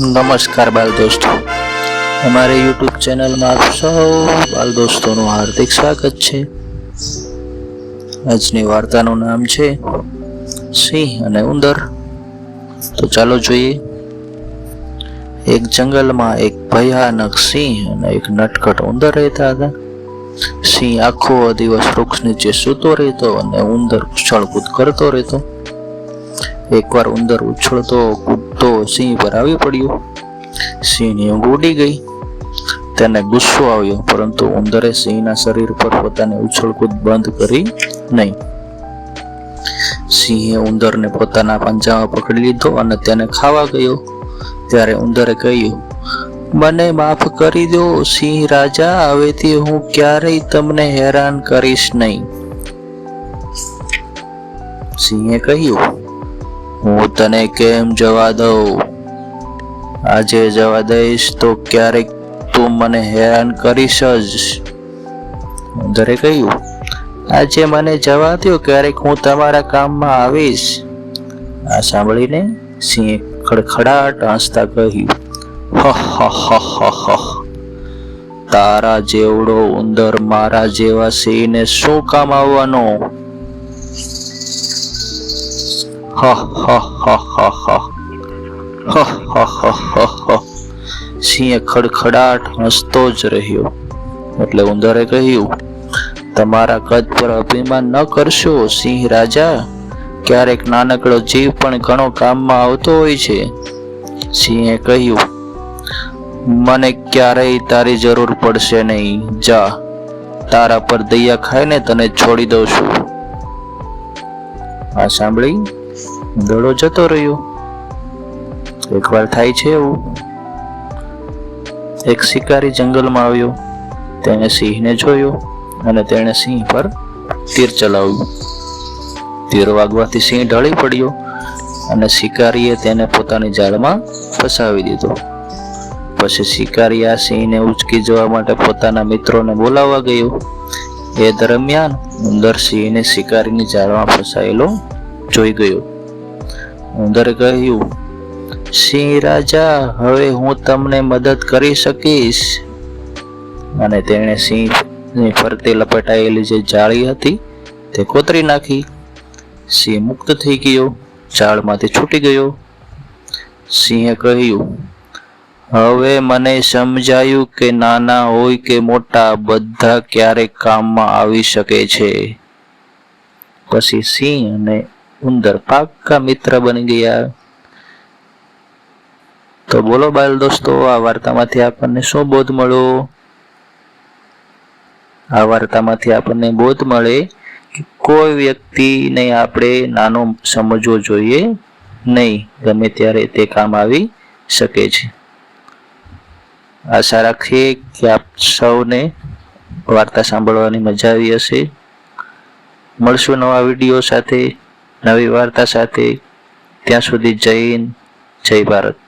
નમસ્કાર બાલ દોસ્તો. અમારી યુટ્યુબ ચેનલમાં આપ સૌ બાલ દોસ્તોનું હાર્દિક સ્વાગત છે. આજની વાર્તાનું નામ છે સિંહ અને ઉંદર. તો ચાલો જોઈએ. એક જંગલમાં એક ભયાનક સિંહ અને એક નટખટ ઉંદર રહેતા હતા. સિંહ આખો દિવસ વૃક્ષ નીચે સૂતો રહેતો અને ઉંદર ઉછળકૂદ કરતો રહેતો. એકવાર ઉંદર ઉછળતો, કૂદતો સિંહ પર આવી પડ્યો. સિંહની ઊંઘ ઉડી ગઈ. તેને ગુસ્સો આવ્યો, પરંતુ ઉંદરે સિંહના શરીર પર પોતાની ઉછળકૂદ બંધ કરી નહીં. સિંહે ઉંદરને પોતાના પંજામાં પકડી લીધો અને તેને ખાવા ગયો. ત્યારે ઉંદરે કહ્યું, મને માફ કરી દો સિંહ રાજા, હવેથી હું ક્યારેય તમને હેરાન કરીશ નહીં. સિંહે કહ્યું હું તને કેમ જવા દઉં? આજે જવા દઈશ તો ક્યારેક તું મને હેરાન કરીશ જ. ઉંદરે કહ્યું, આજે મને જવા દો ક્યારેક હું તમારા કામમાં આવીશ. આ સાંભળીને સિંહે ખડખડાટ હસતા કહ્યું તારા જેવડો ઉંદર મારા જેવા સિંહને શું કામ આવવાનો? સિંહે ખડખડાટ હસતો જ રહ્યો. એટલે ઉંદરે કહ્યું, તમારા કદ પર અભિમાન ન કરશો, સિંહ રાજા. ક્યારેક નાનકડો જીવ પણ ઘણો કામમાં આવતો હોય છે. સિંહે કહ્યું, મને ક્યારેય તારી જરૂર પડશે નહીં. જા, તારા પર દયા ખાઈને તને છોડી દઉં છું. આ સાંભળી દડો જતો રહ્યો. એકવાર થાય છે એવું. એક શિકારી જંગલમાં આવ્યો. તેણે સિંહને જોયો અને તેણે સિંહ પર તીર ચલાવ્યું. તીર વાગવાથી સિંહ ઢળી પડ્યો અને શિકારીએ તેને પોતાની જાળમાં ફસાવી દીધો. પછી શિકારી આ સિંહને ઉચકી જવા માટે પોતાના મિત્રોને બોલાવવા ગયો. એ દરમિયાન ઉંદર સિંહને શિકારીની જાળમાં ફસાયેલો જોઈ ગયો. ઉંદરે કહ્યું સિંહ રાજા, હવે હું તમને મદદ કરી શકીશ. અને તેણે સિંહની ફરતે લપેટાયેલી જે જાળી હતી, તે કોતરી નાખી. સિંહ મુક્ત થઈ ગયો ઝાડમાંથી છૂટી ગયો. સિંહે કહ્યું, હવે મને સમજાયું કે નાના હોય કે મોટા, બધા ક્યારેક કામમાં આવી શકે છે. પછી સિંહ અને ઉંદર પાક્કા મિત્ર બની ગયા. તો બોલો બાલ દોસ્તો, આ વાર્તામાંથી આપણને શું બોધ મળ્યો? આ વાર્તામાંથી આપણને બોધ મળે કે કોઈ વ્યક્તિને આપણે નાનો સમજવો જોઈએ નહીં, ગમે ત્યારે તે કામ આવી શકે છે. આશા રાખીએ કે આપ સૌને વાર્તા સાંભળવાની મજા આવી હશે. મળશું નવા વીડિયો સાથે. નવી વાર્તા સાથે ત્યાં સુધી હિન્દ જય ભારત.